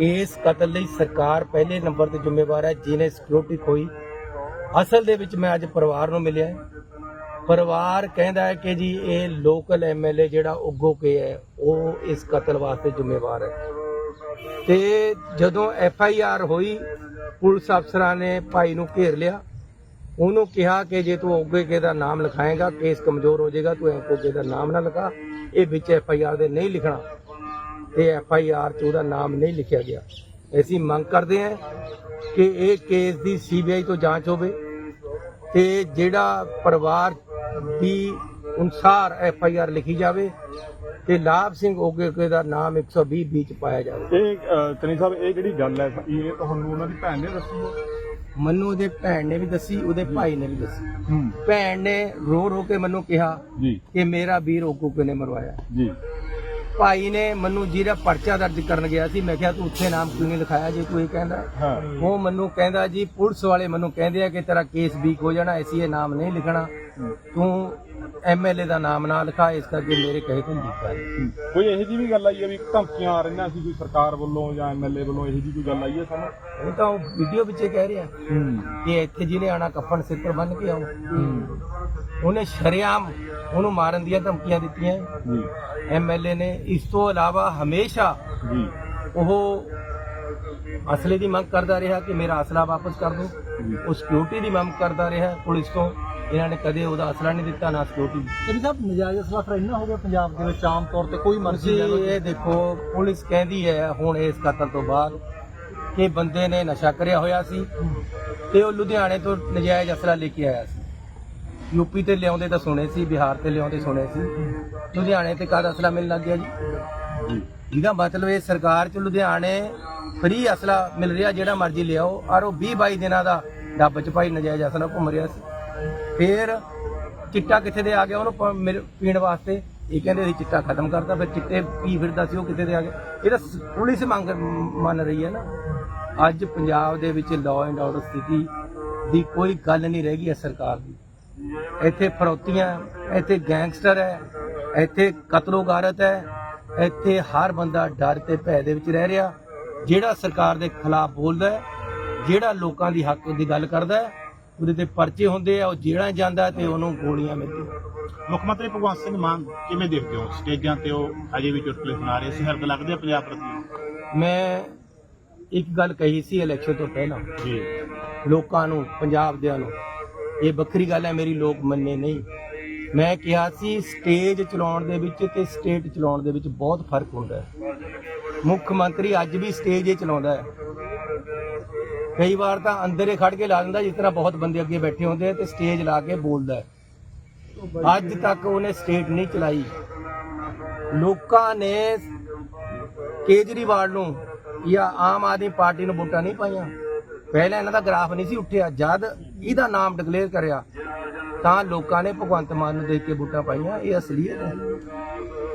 ਇਸ ਕਤਲ ਲਈ ਸਰਕਾਰ ਪਹਿਲੇ ਨੰਬਰ ਤੇ ਜ਼ਿੰਮੇਵਾਰ ਹੈ, ਜਿਹਨੇ ਸਿਕਿਉਰਿਟੀ ਖੋਈ। ਅਸਲ ਦੇ ਵਿੱਚ ਮੈਂ ਅੱਜ ਪਰਿਵਾਰ ਨੂੰ ਮਿਲਿਆ ਪਰਿਵਾਰ ਕਹਿੰਦਾ ਹੈ ਕਿ ਜੀ, ਇਹ ਲੋਕਲ ਐਮਐਲਏ ਜਿਹੜਾ ਉੱਗੋ ਕੇ ਹੈ, ਉਹ ਇਸ ਕਤਲ ਵਾਸਤੇ ਜ਼ਿੰਮੇਵਾਰ ਹੈ। ਤੇ ਜਦੋਂ ਐਫ ਹੋਈ, ਪੁਲਿਸ ਅਫਸਰਾਂ ਨੇ ਭਾਈ ਨੂੰ ਘੇਰ ਲਿਆ। ਉਹਨੂੰ ਕਿਹਾ ਕਿ ਜੇ ਤੂੰ ਉੱਗੇ ਕੇ ਦਾ ਨਾਮ ਲਿਖਾਏਗਾ ਕੇਸ ਕਮਜ਼ੋਰ ਹੋ ਜਾਏਗਾ, ਤੂੰ ਉੱਗੇ ਦਾ ਨਾਮ ਨਾ ਲਿਖਾ। ਇਹ ਵਿੱਚ ਐਫ ਆਈ ਆਰ ਦੇ ਨਹੀਂ ਲਿਖਣਾ। ਤੇ ਐਫ ਆਈ ਆਰ 'ਚ ਉਹਦਾ ਨਾਮ ਨਹੀਂ ਲਿਖਿਆ ਗਿਆ। ਅਸੀਂ ਮੰਗ ਕਰਦੇ ਹਾਂ ਕਿ ਇਹ ਕੇਸ ਦੀ ਸੀਬੀਆਈ ਤੋਂ ਜਾਂਚ ਹੋਵੇ ਤੇ ਜਿਹੜਾ ਪਰਿਵਾਰ ਦੀ ਅਨੁਸਾਰ ਐਫ ਆਈ ਆਰ ਲਿਖੀ ਜਾਵੇ ਤੇ ਲਾਭ ਸਿੰਘ ਓਗੇ ਦਾ ਨਾਮ 120 ਵਿੱਚ ਪਾਇਆ ਜਾਵੇ। ਇਹ ਚੰਨੀ ਸਾਹਿਬ ਇਹ ਜਿਹੜੀ ਗੱਲ ਹੈ ਇਹ ਤੁਹਾਨੂੰ ਉਹਨਾਂ ਦੀ ਭੈਣ ਨੇ ਦੱਸੀ ਮੈਨੂੰ ਉਹਦੇ ਭੈਣ ਨੇ ਵੀ ਦੱਸੀ ਉਹਦੇ ਭਾਈ ਨੇ ਵੀ ਦੱਸੀ। ਭੈਣ ਨੇ ਰੋ ਰੋ ਕੇ ਮੈਨੂੰ ਕਿਹਾ ਕਿ ਮੇਰਾ ਵੀਰ ਓਗੋਕੇ ਨੇ ਮਰਵਾਇਆ। ਜੀ। ਭਾਈ ਨੇ ਮੈਨੂੰ ਜਿਹੜਾ ਪਰਚਾ ਦਰਜ ਕਰਨ ਗਿਆ ਸੀ ਮੈਂ ਕਿਹਾ ਤੂੰ ਉੱਥੇ ਨਾਮ ਕਿਉਂ ਨਹੀਂ ਲਿਖਾਇਆ ਜੇ ਤੂੰ ਇਹ ਕਹਿੰਦਾ? ਉਹ ਮੈਨੂੰ ਕਹਿੰਦਾ ਜੀ ਪੁਲਿਸ ਵਾਲੇ ਮੈਨੂੰ ਕਹਿੰਦੇ ਆ ਕਿ ਤੇਰਾ ਕੇਸ ਵੀਕ ਹੋ ਜਾਣਾ ਐਸੀ ਇਹ ਨਾਮ ਨਹੀਂ ਲਿਖਣਾ। ਤੂੰ ਐਮਐਲਏ ਦਾ ਨਾਮ ਨਾ ਲਿਖਾ ਇਸ ਕਰਕੇ ਮੇਰੇ ਕਹੇ ਤੋਂ ਹੈ। ਕੋਈ ਇਹੋ ਜਿਹੀ ਵੀ ਗੱਲ ਆਈ ਹੈ ਵੀ ਧਮਕੀਆਂ ਆ ਰਹੀਆਂ ਸੀ ਕੋਈ ਸਰਕਾਰ ਵੱਲੋਂ ਜਾਂ ਐਮਐਲਏ ਵੱਲੋਂ ਇਹੋ ਜਿਹੀ ਕੋਈ ਗੱਲ ਆਈ ਹੈ ਸਾਨੂੰ? ਉਹ ਤਾਂ ਉਹ ਵੀਡੀਓ ਵਿੱਚ ਕਹਿ ਰਿਹਾ। ਕਿ ਇੱਥੇ ਜਿਹਨੇ ਆਣਾ ਕੱਫਣ ਸਿਰ ਪਰ ਬੰਨ ਕੇ ਆਓ। ਉਹਨੇ ਸ਼ਰੇਆਮ ਉਹਨੂੰ ਮਾਰਨ ਦੀਆਂ ਧਮਕੀਆਂ ਦਿੱਤੀਆਂ। ਜੀ। ਐਮਐਲਏ ਨੇ। ਇਸ ਤੋਂ ਇਲਾਵਾ ਹਮੇਸ਼ਾ ਜੀ। ਉਹ ਅਸਲੇ ਦੀ ਮੰਗ ਕਰਦਾ ਰਿਹਾ ਕਿ ਮੇਰਾ ਅਸਲਾ ਵਾਪਸ ਕਰ ਦਿਓ ਉਹ ਸਿਕਿਉਰਿਟੀ ਦੀ ਮੰਗ ਕਰਦਾ ਰਿਹਾ ਪੁਲਿਸ ਤੋਂ। ਇਹਨਾਂ ਨੇ ਕਦੇ ਉਹਦਾ ਅਸਲਾ ਨਹੀਂ ਦਿੱਤਾ ਨਾ ਸਿਕਿਉਰਿਟੀ ਜਿਹੜੀ ਸਾਹਿਬ ਨਜਾਇਜ਼ ਅਸਲਾ ਫਿਰ ਇੰਨਾ ਹੋ ਗਿਆ ਪੰਜਾਬ ਦੇ ਵਿੱਚ ਆਮ ਤੌਰ ਤੇ ਕੋਈ ਮਰਜ਼ੀ ਇਹ ਦੇਖੋ ਪੁਲਿਸ ਕਹਿੰਦੀ ਹੈ ਹੁਣ ਇਸ ਕਤਲ ਤੋਂ ਬਾਅਦ ਕਿ ਬੰਦੇ ਨੇ ਨਸ਼ਾ ਕਰਿਆ ਹੋਇਆ ਸੀ ਤੇ ਉਹ ਲੁਧਿਆਣੇ ਤੋਂ ਨਜਾਇਜ਼ ਅਸਲਾ ਲੈ ਕੇ ਆਇਆ ਸੀ। ਯੂਪੀ ਤੇ ਲਿਆਉਂਦੇ ਤਾਂ ਸੁਣੇ ਸੀ, ਬਿਹਾਰ ਤੇ ਲਿਆਉਂਦੇ ਸੁਣੇ ਸੀ। ਲੁਧਿਆਣੇ ਤੇ ਕਾਹਦਾ ਅਸਲਾ ਮਿਲਣ ਲੱਗ ਗਿਆ ਜੀ? ਇਹਦਾ ਮਤਲਬ ਇਹ ਸਰਕਾਰ ਚ ਲੁਧਿਆਣੇ ਫ੍ਰੀ ਅਸਲਾ ਮਿਲ ਰਿਹਾ, ਜਿਹੜਾ ਮਰਜ਼ੀ ਲਿਆਓ। ਔਰ ਉਹ 20 22 ਦਿਨਾਂ ਦਾ ਡੱਬ ਚ ਭਾਈ ਨਜਾਇਜ਼ ਅਸਲਾ ਘੁੰਮ ਰਿਹਾ ਸੀ। ਫਿਰ ਚਿੱਟਾ ਕਿੱਥੇ ਦੇ ਆ ਗਿਆ ਉਹਨੂੰ ਮਿਲ- ਪੀਣ ਵਾਸਤੇ? ਇਹ ਕਹਿੰਦੇ ਸੀ ਚਿੱਟਾ ਖਤਮ ਕਰਤਾ, ਫਿਰ ਚਿੱਟੇ ਪੀ ਫਿਰਦਾ ਸੀ, ਉਹ ਕਿੱਥੇ ਦੇ ਆ ਗਿਆ? ਇਹ ਤਾਂ ਪੁਲਿਸ ਮੰਗ ਮੰਨ ਰਹੀ ਹੈ ਨਾ। ਅੱਜ ਪੰਜਾਬ ਦੇ ਵਿੱਚ ਲਾਅ ਐਂਡ ਆਰਡਰ ਸਥਿਤੀ ਦੀ ਕੋਈ ਗੱਲ ਨਹੀਂ ਰਹਿ ਗਈ ਹੈ ਸਰਕਾਰ ਦੀ। ਇੱਥੇ ਫਰੌਤੀਆਂ ਇੱਥੇ ਗੈਂਗਸਟਰ ਹੈ ਇੱਥੇ ਕਤਲੋਗਾਰਤ ਹੈ ਇੱਥੇ ਹਰ ਬੰਦਾ ਡਰ ਤੇ ਭੈ ਦੇ ਵਿੱਚ ਰਹਿ ਰਿਹਾ ਜਿਹੜਾ ਸਰਕਾਰ ਦੇ ਖਿਲਾਫ ਬੋਲਦਾ ਹੈ ਜਿਹੜਾ ਲੋਕਾਂ ਦੀ ਹੱਕ ਦੀ ਗੱਲ ਕਰਦਾ ਹੈ ਉਹਦੇ ਤੇ ਪਰਚੇ ਹੁੰਦੇ ਆ ਉਹ ਜੇਲ੍ਹਾਂ ਜਾਂਦਾ ਤੇ ਉਹਨੂੰ ਗੋਲੀਆਂ ਮਿਲਦੀਆਂ। ਮੁੱਖ ਮੰਤਰੀ ਭਗਵੰਤ ਸਿੰਘ ਮਾਨ ਕਿਵੇਂ ਦੇਖਦੇ ਹੋ? ਸਟੇਜਾਂ ਤੇ ਉਹ ਅਜੇ ਵੀ ਚੁਟਕਲੇ ਸੁਣਾ ਰਹੇ ਸੀ ਹਰਦ ਲੱਗਦੇ ਆ ਪੰਜਾਬ ਪ੍ਰਤੀ? ਮੈਂ ਇੱਕ ਗੱਲ ਕਹੀ ਸੀ ਇਲੈਕਸ਼ਨ ਤੋਂ ਪਹਿਲਾਂ। ਜੀ। ਲੋਕਾਂ ਨੂੰ ਪੰਜਾਬ ਦਿਆਂ ਨੂੰ ਇਹ ਵੱਖਰੀ ਗੱਲ ਹੈ, ਮੇਰੀ ਲੋਕ ਮੰਨੇ ਨਹੀਂ। ਮੈਂ ਕਿਹਾ ਸੀ ਸਟੇਜ ਚਲਾਉਣ ਦੇ ਵਿੱਚ ਤੇ ਸਟੇਟ ਚਲਾਉਣ ਦੇ ਵਿੱਚ ਬਹੁਤ ਫ਼ਰਕ ਹੁੰਦਾ ਹੈ। ਮੁੱਖ ਮੰਤਰੀ ਅੱਜ ਵੀ ਸਟੇਜ ਹੀ ਚਲਾਉਂਦਾ ਹੈ। ਕਈ ਵਾਰ ਤਾਂ ਅੰਦਰ ਹੀ ਖੜ ਕੇ ਲਾ ਦਿੰਦਾ, ਜਿਸ ਤਰ੍ਹਾਂ ਬਹੁਤ ਬੰਦੇ ਅੱਗੇ ਬੈਠੇ ਹੁੰਦੇ ਆ ਤੇ ਸਟੇਜ ਲਾ ਕੇ ਬੋਲਦਾ ਅੱਜ ਤੱਕ ਉਹਨੇ ਸਟੇਟ ਨਹੀਂ ਚਲਾਈ। ਲੋਕਾਂ ਨੇ ਕੇਜਰੀਵਾਲ ਨੂੰ ਜਾਂ ਆਮ ਆਦਮੀ ਪਾਰਟੀ ਨੂੰ ਵੋਟਾਂ ਨਹੀਂ ਪਾਈਆਂ। ਪਹਿਲਾਂ ਇਹਨਾਂ ਦਾ ਗ੍ਰਾਫ ਨਹੀਂ ਸੀ ਉੱਠਿਆ। ਜਦ ਇਹਦਾ ਨਾਮ ਡਿਕਲੇਅਰ ਕਰਿਆ। ਤਾਂ ਲੋਕਾਂ ਨੇ ਭਗਵੰਤ ਮਾਨ ਨੂੰ ਦੇਖ ਕੇ ਵੋਟਾਂ ਪਾਈਆਂ, ਇਹ ਅਸਲੀਅਤ ਹੈ।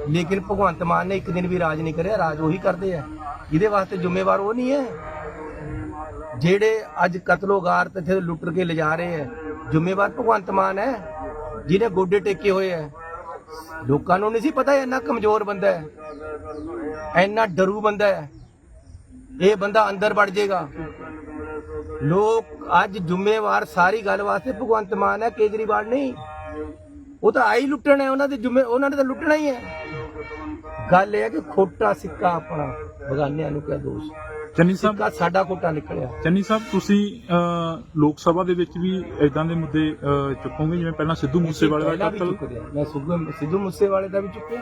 ਲੇਕਿਨ ਭਗਵੰਤ ਮਾਨ ਨੇ ਇੱਕ ਦਿਨ ਵੀ ਰਾਜ ਨਹੀਂ ਕਰਿਆ, ਰਾਜ ਉਹੀ ਕਰਦੇ ਆ। ਇਹਦੇ ਵਾਸਤੇ ਜ਼ਿੰਮੇਵਾਰ ਉਹ ਨਹੀਂ ਹੈ। ਜਿਹੜੇ ਅੱਜ ਕਤਲੋਗਾਰ ਤੇ ਇੱਥੇ ਲੁੱਟ ਕੇ ਲਿਜਾ ਰਹੇ ਹੈ, ਜ਼ਿੰਮੇਵਾਰ ਭਗਵੰਤ ਮਾਨ ਹੈ, ਜਿਹਨੇ ਗੋਡੇ ਟੇਕੇ ਹੋਏ ਹੈ। ਲੋਕਾਂ ਨੂੰ ਨਹੀਂ ਸੀ ਪਤਾ ਇੰਨਾ ਕਮਜ਼ੋਰ ਬੰਦਾ ਹੈ, ਇੰਨਾ ਡਰੂ ਬੰਦਾ ਹੈ। ਇਹ ਬੰਦਾ ਅੰਦਰ ਵੜ ਜਾਏਗਾ। ਲੋਕ ਅੱਜ ਜ਼ਿੰਮੇਵਾਰ ਸਾਰੀ ਗੱਲ ਵਾਸਤੇ ਭਗਵੰਤ ਮਾਨ ਹੈ ਕੇਜਰੀਵਾਲ ਨਹੀਂ। ਉਹ ਤਾਂ ਆਈ ਲੁੱਟਣ ਹੈ ਉਹਨਾਂ ਦੇ ਜ਼ਿੰਮੇ ਉਹਨਾਂ ਨੇ ਤਾਂ ਲੁੱਟਣਾ ਹੀ ਹੈ। ਗੱਲ ਇਹ ਹੈ ਕਿ ਖੋਟਾ ਸਿੱਕਾ ਆਪਣਾ ਬਗਾਨਿਆਂ ਨੂੰ ਕਿਆ ਦੋਸ਼। ਚੰਨੀ ਸਾਹਿਬ। ਸਿੱਕਾ ਸਾਡਾ ਖੋਟਾ ਨਿਕਲਿਆ। ਚੰਨੀ ਸਾਹਿਬ ਤੁਸੀਂ ਲੋਕ ਸਭਾ ਦੇ ਵਿੱਚ ਵੀ ਇਦਾਂ ਦੇ ਮੁੱਦੇ ਚੁੱਕੋਗੇ ਜਿਵੇਂ ਪਹਿਲਾਂ ਸਿੱਧੂ ਮੂਸੇਵਾਲੇ ਦਾ ਕਤਲ। ਮੈਂ ਸਿੱਧੂ ਸਿੱਧੂ ਮੂਸੇਵਾਲੇ ਦਾ ਵੀ ਚੁੱਕਿਆ।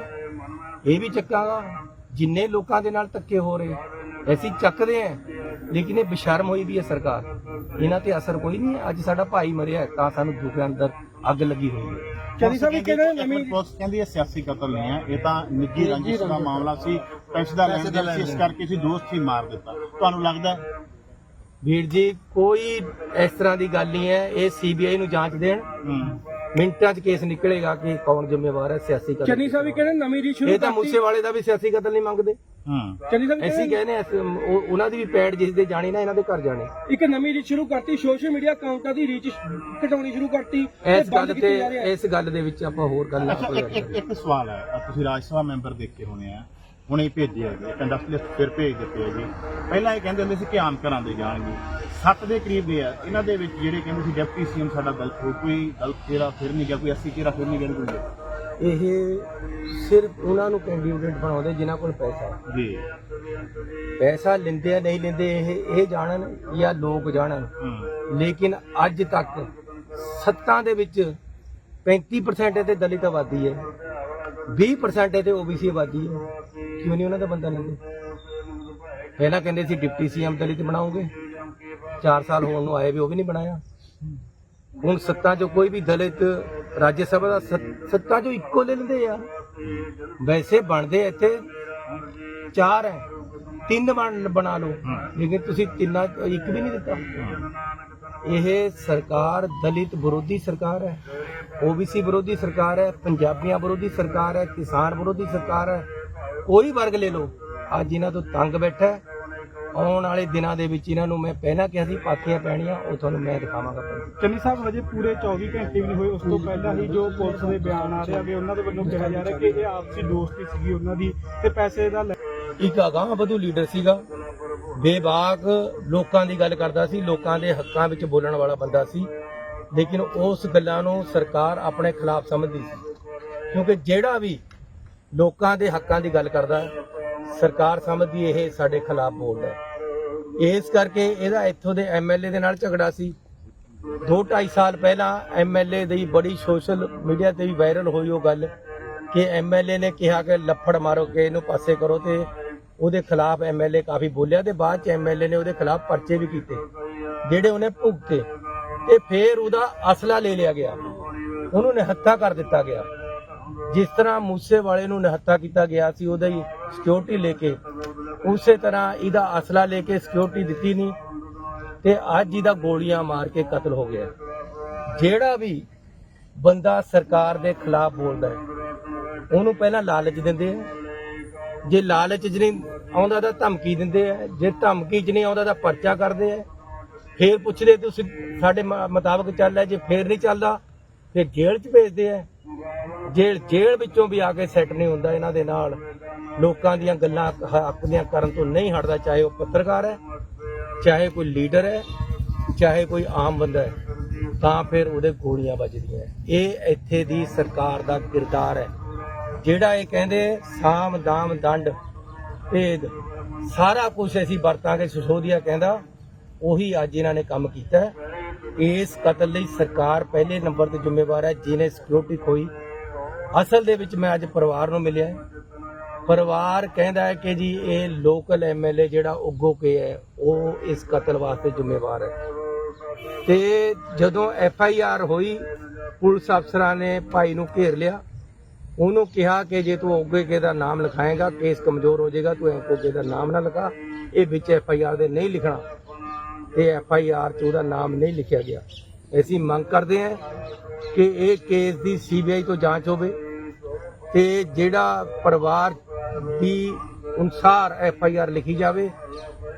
ਇਹ ਵੀ ਚੱਕਾਂਗਾ। ਜਿੰਨੇ ਲੋਕਾਂ ਦੇ ਨਾਲ ਧੱਕੇ ਹੋ ਰਹੇ ਅਸੀਂ ਚੱਕਦੇ ਆ ਲੇਕਿਨ ਇਹ ਬੇਸ਼ਰਮ ਹੋਈ ਵੀ ਹੈ ਸਰਕਾਰ। ਇਹਨਾਂ ਤੇ ਅਸਰ ਕੋਈ ਨਹੀਂ ਹੈ। ਅੱਜ ਸਾਡਾ ਭਾਈ ਮਰਿਆ ਤਾਂ ਸਾਨੂੰ ਦੁੱਖ ਅੰਦਰ ਅੱਗ ਲੱਗੀ ਹੋਈ ਹੈ। ਚੰਨੀ ਸਾਹਿਬ ਇਹ ਕਹਿੰਦੇ ਨੇ ਨਵੀਂ ਪੁਲਿਸ ਕਹਿੰਦੀ ਇਹ ਸਿਆਸੀ ਕਤਲ ਨਹੀਂ ਹੈ। ਇਹ ਤਾਂ ਨਿੱਜੀ ਰੰਜਿਸ਼ ਦਾ ਮਾਮਲਾ ਸੀ। ਪੈਸੇ ਦਾ ਲੈਣ ਦੇਣ ਸੀ। ਇਸ ਕਰਕੇ ਸੀ ਦੋਸਤ ਹੀ ਮਾਰ ਦਿੱਤਾ। ਤੁਹਾਨੂੰ ਲੱਗਦਾ? ਵੀਰ ਜੀ ਕੋਈ ਇਸ ਤਰ੍ਹਾਂ ਦੀ ਗੱਲ ਨਹੀਂ ਹੈ। ਇਹ ਸੀਬੀਆਈ ਨੂੰ ਜਾਂਚ ਦੇਣ। ਮਿੰਟਾਂ 'ਚ ਕੇਸ ਨਿਕਲੇਗਾ ਕਿ ਕੌਣ ਜ਼ਿੰਮੇਵਾਰ ਹੈ ਸਿਆਸੀ ਕਤਲ ਚੰਨੀ ਸਾਹਿਬ ਇਹ ਕਹਿੰਦੇ ਨਵੀਂ ਰੀ ਸ਼ੁਰੂ ਇਹ ਤਾਂ ਕਰਤੀ ਮੂਸੇਵਾਲੇ ਦਾ ਵੀ ਸਿਆਸੀ ਕਤਲ ਨਹੀਂ ਮੰਗਦੇ। ਹੂੰ। ਚੰਨੀ ਸਾਹਿਬ ਅਸੀਂ ਕਹਿੰਦੇ ਕਹਿੰਦੇ ਹਾਂ, ਅਸੀਂ- ਉਹ- ਉਹਨਾਂ ਦੀ ਵੀ ਪੈੜ ਜਿਸ ਦੇ ਜਾਣੀ ਨਾ ਇਹਨਾਂ ਦੇ ਘਰ ਜਾਣੇ। ਇੱਕ ਨਵੀਂ ਰੀਚ ਸ਼ੁਰੂ ਕਰਤੀ ਸੋਸ਼ਲ ਮੀਡੀਆ ਅਕਾਊਂਟਾਂ ਦੀ ਰੀਚ ਘਟਾਉਣੀ ਸ਼ੁਰੂ ਕਰਤੀ ਇਸ ਬੰਦ ਗੱਲ ਕੀਤੀ ਤੇ ਜਾ ਰਹੀ ਹੈ। ਇਸ ਗੱਲ ਦੇ ਵਿੱਚ ਆਪਾਂ ਹੋਰ ਗੱਲ ਨਾ ਅੱਛਾ ਕੋਈ ਇੱਕ ਇੱਕ ਇੱਕ ਸਵਾਲ ਹੈ ਅਹ ਤੁਸੀਂ ਰਾਜ ਸਭਾ ਮੈਂਬਰ ਦੇਖ ਕੇ ਹੋਣੇ ਆ ਹੁਣੇ ਭੇਜੇ ਹੈਗੇ ਇੱਕ ਇੰਡਸਟਰੀਲਿਸਟ ਫਿਰ ਭੇਜ ਦਿੱਤੇ ਹੈਗੇ। ਪਹਿਲਾਂ ਇਹ ਕਹਿੰਦੇ ਹੁੰਦੇ ਸੀ ਕਿ ਆਮ ਘਰਾਂ ਦੇ ਜਾਣਗੇ। ਸੱਤ ਦੇ ਕਰੀਬ ਦੇ ਆ ਇਹਨਾਂ ਦੇ ਵਿੱਚ ਜਿਹੜੇ ਕਹਿੰਦੇ ਸੀ ਡਿਪਟੀ ਸੀਐਮ ਸਾਡਾ ਗਲਤ ਹੋ ਕੋਈ ਗਲਤ ਚਿਹਰਾ ਫਿਰ ਨਹੀਂ ਗਿਆ ਕੋਈ ਐਸੀ ਚਿਹਰਾ ਫਿਰ ਨਹੀਂ ਗਿਆ ਕੋਈ ਇਹ ਸਿਰਫ ਉਹਨਾਂ ਨੂੰ ਕੈਂਡੀਡੇਟ ਬਣਾਉਂਦੇ ਜਿਨ੍ਹਾਂ ਕੋਲ ਪੈਸਾ ਹੈ। ਜੀ। ਪੈਸਾ ਲੈਂਦੇ ਆ ਨਹੀਂ ਲੈਂਦੇ ਇਹ ਇਹ ਜਾਣਨ ਜਾਂ ਲੋਕ ਜਾਣਨ। ਲੇਕਿਨ ਅੱਜ ਤੱਕ ਸੱਤਾਂ ਦੇ ਵਿੱਚ 35% ਇਹਦੇ ਦਲਿਤ ਆਬਾਦੀ ਹੈ। 20% ਇਹਦੇ ਓਬੀਸੀ ਆਬਾਦੀ ਹੈ। ਕਿਉਂ ਨਹੀਂ ਉਹਨਾਂ ਦਾ ਬੰਦਾ ਲੈਂਦੇ? ਪਹਿਲਾਂ ਕਹਿੰਦੇ ਸੀ ਡਿਪਟੀ ਸੀਐਮ ਦਲਿਤ ਬਣਾਉਂਗੇ 4 ਸਾਲ ਹੋਣ ਨੂੰ ਆਏ ਵੀ ਉਹ ਵੀ ਨਹੀਂ ਬਣਾਇਆ। ਹੁਣ ਸੱਤਾਂ 'ਚੋਂ ਕੋਈ ਵੀ ਦਲਿਤ ਰਾਜ ਸਭਾ ਦਾ ਸੱਤ- 'ਚੋਂ ਇੱਕੋ ਲੈ ਲੈਂਦੇ ਆ। ਵੈਸੇ ਬਣਦੇ ਇੱਥੇ ਚਾਰ ਹੈ ਤਿੰਨ ਬਣ ਬਣਾ ਲਓ। ਲੇਕਿਨ ਤੁਸੀਂ ਤਿੰਨਾਂ ਇੱਕ ਵੀ ਨਹੀਂ ਦਿੱਤਾ। ਇਹ ਸਰਕਾਰ ਦਲਿਤ ਵਿਰੋਧੀ ਸਰਕਾਰ ਹੈ ਓਬੀਸੀ ਵਿਰੋਧੀ ਸਰਕਾਰ ਹੈ ਪੰਜਾਬੀਆਂ ਵਿਰੋਧੀ ਸਰਕਾਰ ਹੈ ਕਿਸਾਨ ਵਿਰੋਧੀ ਸਰਕਾਰ ਹੈ ਕੋਈ ਵਰਗ ਲੈ ਲਓ। ਅੱਜ ਇਹਨਾਂ ਤੋਂ ਤੰਗ ਬੈਠਾ। ਆਉਣ ਵਾਲੇ ਦਿਨਾਂ ਦੇ ਵਿੱਚ ਇਹਨਾਂ ਨੂੰ ਮੈਂ ਪਹਿਲਾਂ ਕਿਹਾ ਸੀ ਪਾਥੀਆਂ ਪੈਣੀਆਂ ਉਹ ਤੁਹਾਨੂੰ ਮੈਂ ਦਿਖਾਵਾਂਗਾ ਚੰਨੀ ਸਾਹਿਬ ਹਜੇ ਪੂਰੇ 24 ਘੰਟੇ ਵੀ ਨਹੀਂ ਹੋਏ ਉਸ ਤੋਂ ਪਹਿਲਾਂ ਹੀ ਜੋ ਪੁਲਿਸ ਦੇ ਬਿਆਨ ਆ ਰਿਹਾ ਵੀ ਉਹਨਾਂ ਦੇ ਵੱਲੋਂ ਕਿਹਾ ਜਾ ਰਿਹਾ ਕਿ ਇਹ ਆਪਸੀ ਦੋਸਤੀ ਸੀਗੀ ਉਹਨਾਂ ਦੀ ਤੇ ਪੈਸੇ ਦਾ ਇੱਕ ਅਗਾਂਹ ਵਧੂ ਲੀਡਰ ਸੀਗਾ ਬੇਬਾਕ ਲੋਕਾਂ ਦੀ ਗੱਲ ਕਰਦਾ ਸੀ ਲੋਕਾਂ ਦੇ ਹੱਕਾਂ ਵਿੱਚ ਬੋਲਣ ਵਾਲਾ ਬੰਦਾ ਸੀ ਲੇਕਿਨ ਉਸ ਗੱਲਾਂ ਨੂੰ ਸਰਕਾਰ ਆਪਣੇ ਖਿਲਾਫ ਸਮਝਦੀ ਸੀ। ਕਿਉਂਕਿ ਜਿਹੜਾ ਵੀ ਲੋਕਾਂ ਦੇ ਹੱਕਾਂ ਦੀ ਗੱਲ ਕਰਦਾ ਹੈ, ਸਰਕਾਰ ਸਮਝਦੀ ਇਹ ਸਾਡੇ ਖਿਲਾਫ ਬੋਲਦਾ ਹੈ। ਇਸ ਕਰਕੇ ਇਹਦਾ ਇੱਥੋਂ ਦੇ ਐਮਐਲਏ ਦੇ ਨਾਲ ਝਗੜਾ ਸੀ। 2.5 ਸਾਲ ਪਹਿਲਾਂ ਐਮਐਲਏ ਦੀ ਬੜੀ ਸੋਸ਼ਲ ਮੀਡੀਆ ਤੇ ਵੀ ਵਾਇਰਲ ਹੋਈ ਉਹ ਗੱਲ ਕਿ ਐਮਐਲਏ ਨੇ ਕਿਹਾ ਕਿ ਲੱਫੜ ਮਾਰੋ ਕਿ ਇਹਨੂੰ ਪਾਸੇ ਕਰੋ ਤੇ ਉਹਦੇ ਖਿਲਾਫ ਐਮਐਲਏ ਕਾਫੀ ਬੋਲਿਆ ਤੇ ਬਾਅਦ ਚ ਐਮਐਲਏ ਨੇ ਉਹਦੇ ਖਿਲਾਫ ਪਰਚੇ ਵੀ ਕੀਤੇ, ਜਿਹੜੇ ਉਹਨੇ ਭੁਗਤੇ ਤੇ ਫਿਰ ਉਹਦਾ ਅਸਲਾ ਲੈ ਲਿਆ ਗਿਆ। ਉਹਨੂੰ ਨਿਹੱਥਾ ਕਰ ਦਿੱਤਾ ਗਿਆ। ਜਿਸ ਤਰ੍ਹਾਂ ਮੂਸੇ ਵਾਲੇ ਨੂੰ ਨਿਹੱਥਾ ਕੀਤਾ ਗਿਆ ਸੀ, ਉਹਦਾ ਹੀ ਸਿਕਿਉਰਿਟੀ ਲੈ ਕੇ, ਉਸੇ ਤਰ੍ਹਾਂ ਇਹਦਾ ਅਸਲਾ ਲੈ ਕੇ ਸਿਕਿਉਰਿਟੀ ਦਿੱਤੀ ਨਹੀਂ ਤੇ ਅੱਜ ਇਹਦਾ ਗੋਲੀਆਂ ਮਾਰ ਕੇ ਕਤਲ ਹੋ ਗਿਆ। ਜਿਹੜਾ ਵੀ ਬੰਦਾ ਸਰਕਾਰ ਦੇ ਖਿਲਾਫ ਬੋਲਦਾ ਹੈ, ਉਹਨੂੰ ਪਹਿਲਾਂ ਲਾਲਚ ਦਿੰਦੇ ਆ। ਜੇ ਲਾਲਚ 'ਚ ਨਹੀਂ ਆਉਂਦਾ ਤਾਂ ਧਮਕੀ ਦਿੰਦੇ ਆ। ਜੇ ਧਮਕੀ 'ਚ ਨਹੀਂ ਆਉਂਦਾ ਤਾਂ ਪਰਚਾ ਕਰਦੇ ਆ। ਫੇਰ ਪੁੱਛਦੇ ਤੁਸੀਂ, ਸਾਡੇ ਮੁਤਾਬਕ ਚੱਲ ਰਿਹਾ। ਜੇ ਫੇਰ ਨਹੀਂ ਚੱਲਦਾ, ਫਿਰ ਜੇਲ੍ਹ 'ਚ ਭੇਜਦੇ ਆ। ਜੇਲ੍ਹ ਜੇਲ੍ਹ ਵਿੱਚੋਂ ਵੀ ਆ ਕੇ ਸੈੱਟ ਨਹੀਂ ਹੁੰਦਾ ਇਹਨਾਂ ਦੇ ਨਾਲ। ਲੋਕਾਂ ਦੀਆਂ ਗੱਲਾਂ ਹੱਕ ਦੀਆਂ ਕਰਨ ਤੋਂ ਨਹੀਂ ਹਟਦਾ, ਚਾਹੇ ਉਹ ਪੱਤਰਕਾਰ ਹੈ, ਚਾਹੇ ਕੋਈ ਲੀਡਰ ਹੈ, ਚਾਹੇ ਕੋਈ ਆਮ ਬੰਦਾ ਹੈ, ਤਾਂ ਫਿਰ ਉਹਦੇ ਗੋਲੀਆਂ ਵੱਜਦੀਆਂ ਇਹ ਇੱਥੇ ਦੀ ਸਰਕਾਰ ਦਾ ਕਿਰਦਾਰ ਹੈ। ਜਿਹੜਾ ਇਹ ਕਹਿੰਦੇ, ਸਾਮ, ਦਾਮ, ਦੰਡ, ਭੇਦ, ਸਾਰਾ ਕੁਝ ਅਸੀਂ ਵਰਤਾਂਗੇ ਸਿਸੋਦੀਆ ਕਹਿੰਦਾ, ਉਹੀ ਅੱਜ ਇਹਨਾਂ ਨੇ ਕੰਮ ਕੀਤਾ ਇਸ ਕਤਲ ਲਈ ਸਰਕਾਰ ਪਹਿਲੇ ਨੰਬਰ ਤੇ ਜ਼ਿੰਮੇਵਾਰ ਹੈ, ਜਿਹਨੇ ਸਿਕਿਉਰਿਟੀ ਖੋਈ ਅਸਲ ਦੇ ਵਿੱਚ ਮੈਂ ਅੱਜ ਪਰਿਵਾਰ ਨੂੰ ਮਿਲਿਆ ਪਰਿਵਾਰ ਕਹਿੰਦਾ ਹੈ ਕਿ ਜੀ, ਇਹ ਲੋਕਲ ਐਮਐਲਏ ਜਿਹੜਾ ਉੱਗੋ ਕੇ ਹੈ, ਉਹ ਇਸ ਕਤਲ ਵਾਸਤੇ ਜ਼ਿੰਮੇਵਾਰ ਹੈ। ਤੇ ਜਦੋਂ ਐਫ ਆਈ ਆਰ ਹੋਈ, ਪੁਲਿਸ ਅਫਸਰਾਂ ਨੇ ਭਾਈ ਨੂੰ ਘੇਰ ਲਿਆ। ਉਹਨੂੰ ਕਿਹਾ ਕਿ ਜੇ ਤੂੰ ਉੱਗੇ ਕੇ ਦਾ ਨਾਮ ਲਿਖਾਏਗਾ, ਕੇਸ ਕਮਜ਼ੋਰ ਹੋ ਜਾਏਗਾ, ਤੂੰ ਉੱਗੇ ਦਾ ਨਾਮ ਨਾ ਲਿਖਾ। ਇਹ ਵਿੱਚ ਐਫ ਆਈ ਆਰ ਦੇ ਨਹੀਂ ਲਿਖਣਾ। ਤੇ ਐਫ ਆਈ ਆਰ 'ਚ ਉਹਦਾ ਨਾਮ ਨਹੀਂ ਲਿਖਿਆ ਗਿਆ। ਅਸੀਂ ਮੰਗ ਕਰਦੇ ਹਾਂ ਕਿ ਇਹ ਕੇਸ ਦੀ ਸੀਬੀਆਈ ਤੋਂ ਜਾਂਚ ਹੋਵੇ ਤੇ ਜਿਹੜਾ ਪਰਿਵਾਰ ਦੀ ਅਨੁਸਾਰ ਐਫ ਆਈ ਆਰ ਲਿਖੀ ਜਾਵੇ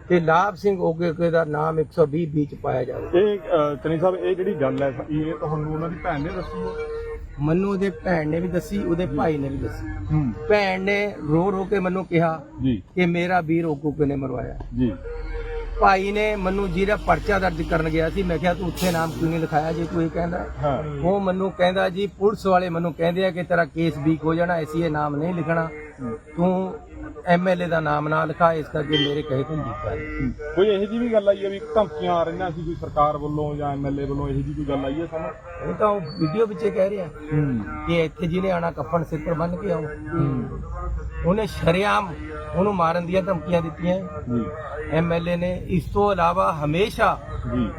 ਤੇ ਲਾਭ ਸਿੰਘ ਓਗੇ ਦਾ ਨਾਮ 120 ਵਿੱਚ ਪਾਇਆ ਜਾਵੇ। ਇਹ ਚਨੀ ਸਾਹਿਬ ਇਹ ਜਿਹੜੀ ਗੱਲ ਹੈ ਇਹ ਤੁਹਾਨੂੰ ਉਹਨਾਂ ਦੀ ਭੈਣ ਨੇ ਦੱਸੀ ਮੈਨੂੰ ਉਹਦੇ ਭੈਣ ਨੇ ਵੀ ਦੱਸੀ ਉਹਦੇ ਭਾਈ ਨੇ ਵੀ ਦੱਸੀ। ਭੈਣ ਨੇ ਰੋ ਰੋ ਕੇ ਮੈਨੂੰ ਕਿਹਾ ਕਿ ਮੇਰਾ ਵੀਰ ਓਗੋਕੇ ਨੇ ਮਰਵਾਇਆ। ਜੀ। ਭਾਈ ਨੇ ਮੈਨੂੰ ਜਿਹੜਾ ਪਰਚਾ ਦਰਜ ਕਰਨ ਗਿਆ ਸੀ ਮੈਂ ਕਿਹਾ ਤੂੰ ਉੱਥੇ ਨਾਮ ਕਿਉਂ ਨਹੀਂ ਲਿਖਾਇਆ ਜੇ ਤੂੰ ਇਹ ਕਹਿੰਦਾ? ਹਾਂ। ਉਹ ਮੈਨੂੰ ਕਹਿੰਦਾ ਜੀ ਪੁਲਿਸ ਵਾਲੇ ਮੈਨੂੰ ਕਹਿੰਦੇ ਆ ਕਿ ਤੇਰਾ ਕੇਸ ਵੀਕ ਹੋ ਜਾਣਾ ਅਸੀਂ ਇਹ ਨਾਮ ਨਹੀਂ ਲਿਖਣਾ। ਤੂੰ ਐਮਐਲਏ ਦਾ ਨਾਮ ਨਾ ਲਿਖਾ ਇਸ ਕਰਕੇ ਮੇਰੇ ਕਹੇ ਤੇ ਹੈ। ਕੋਈ ਇਹੋ ਜਿਹੀ ਵੀ ਗੱਲ ਆਈ ਹੈ ਵੀ ਧਮਕੀਆਂ ਆ ਰਹੀਆਂ ਸੀ ਕੋਈ ਸਰਕਾਰ ਵੱਲੋਂ ਜਾਂ ਐਮਐਲਏ ਵੱਲੋਂ ਇਹੋ ਜਿਹੀ ਕੋਈ ਗੱਲ ਆਈ ਹੈ ਸਾਨੂੰ? ਉਹ ਤਾਂ ਉਹ ਵੀਡੀਓ ਵਿੱਚ ਕਹਿ ਰਿਹਾ ਕਿ ਇੱਥੇ ਜਿਹਨੇ ਆਣਾ ਕਫਨ ਸਿਰ ਪਰ ਬੰਨ ਕੇ ਆਓ ਉਹਨੇ ਸ਼ਰੇਆਮ ਉਹਨੂੰ ਮਾਰਨ ਦੀਆਂ ਧਮਕੀਆਂ ਦਿੱਤੀਆਂ। ਜੀ। ਐਮਐਲਏ ਨੇ। ਇਸ ਤੋਂ ਇਲਾਵਾ ਹਮੇਸ਼ਾ ਜੀ।